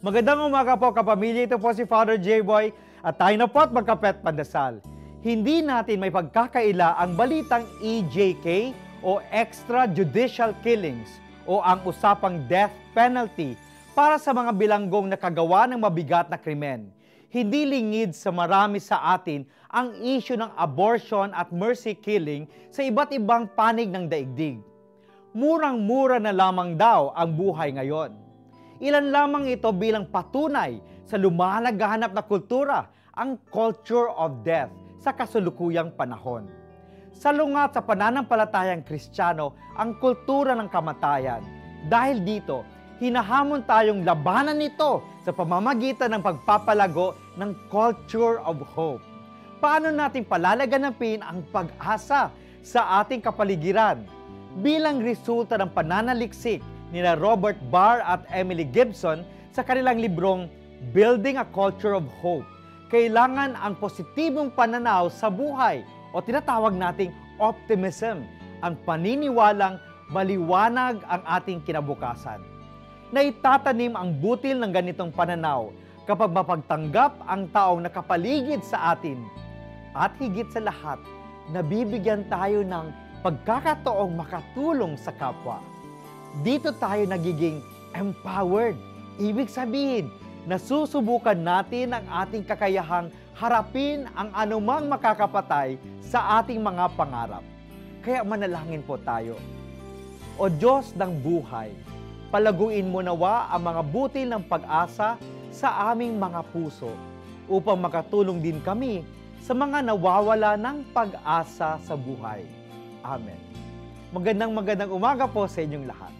Magandang umaga po kapamilya. Ito po si Father J-Boy at tayo na po at magkapet pandasal. Hindi natin may pagkakaila ang balitang EJK o extrajudicial killings o ang usapang death penalty para sa mga bilanggong nakagawa ng mabigat na krimen. Hindi lingid sa marami sa atin ang issue ng abortion at mercy killing sa iba't ibang panig ng daigdig. Murang-mura na lamang daw ang buhay ngayon. Ilan lamang ito bilang patunay sa lumalaghanap na kultura, ang culture of death sa kasulukuyang panahon. Salungat sa pananampalatayang kristyano ang kultura ng kamatayan. Dahil dito, hinahamon tayong labanan nito sa pamamagitan ng pagpapalago ng culture of hope. Paano natin palalaganapin ang pag-asa sa ating kapaligiran bilang resulta ng pananaliksik ni Robert Barr at Emily Gibson sa kanilang librong Building a Culture of Hope. Kailangan ang positibong pananaw sa buhay o tinatawag nating optimism, ang paniniwalang maliwanag ang ating kinabukasan. Naitatanim ang butil ng ganitong pananaw kapag mapagtanggap ang taong nakapaligid sa atin. At higit sa lahat, nabibigyan tayo ng pagkakataong makatulong sa kapwa. Dito tayo nagiging empowered. Ibig sabihin, nasusubukan natin ang ating kakayahang harapin ang anumang makakapatay sa ating mga pangarap. Kaya manalangin po tayo. O Diyos ng buhay, palaguin mo nawa ang mga butil ng pag-asa sa aming mga puso upang makatulong din kami sa mga nawawala ng pag-asa sa buhay. Amen. Magandang magandang umaga po sa inyong lahat.